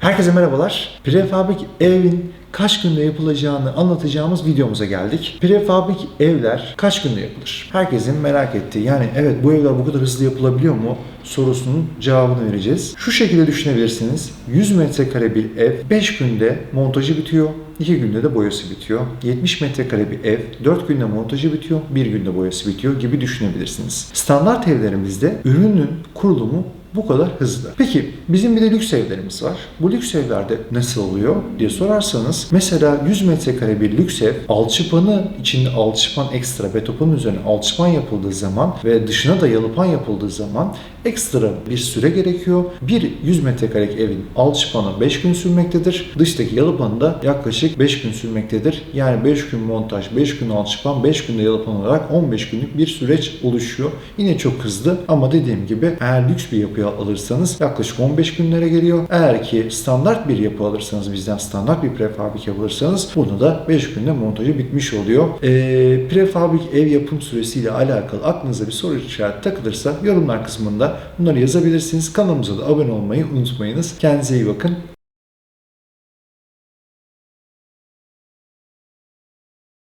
Herkese merhabalar. Prefabrik evin kaç günde yapılacağını anlatacağımız videomuza geldik. Prefabrik evler kaç günde yapılır? Herkesin merak ettiği yani evet bu evler bu kadar hızlı yapılabiliyor mu sorusunun cevabını vereceğiz. Şu şekilde düşünebilirsiniz. 100 metrekare bir ev 5 günde montajı bitiyor. 2 günde de boyası bitiyor. 70 metrekare bir ev 4 günde montajı bitiyor, 1 günde boyası bitiyor gibi düşünebilirsiniz. Standart evlerimizde ürünün kurulumu bu kadar hızlı. Peki bizim bir de lüks evlerimiz var. Bu lüks evlerde nasıl oluyor diye sorarsanız mesela 100 metrekare bir lüks ev alçıpanı içinde alçıpan ekstra betopanın üzerine alçıpan yapıldığı zaman ve dışına da yalıpan yapıldığı zaman ekstra bir süre gerekiyor. Bir 100 metrekarelik evin alçıpanı 5 gün sürmektedir. Dıştaki yalıpanı da yaklaşık 5 gün sürmektedir. Yani 5 gün montaj, 5 gün alçıpan, 5 günde yalıpan olarak 15 günlük bir süreç oluşuyor. Yine çok hızlı ama dediğim gibi eğer lüks bir yapı alırsanız yaklaşık 15 günlere geliyor. Eğer ki standart bir yapı alırsanız bizden standart bir prefabrik alırsanız bunu da 5 günde montajı bitmiş oluyor. Ee, prefabrik ev yapım süresiyle alakalı aklınıza bir soru işareti takılırsa yorumlar kısmında bunları yazabilirsiniz. Kanalımıza da abone olmayı unutmayınız. Kendinize iyi bakın.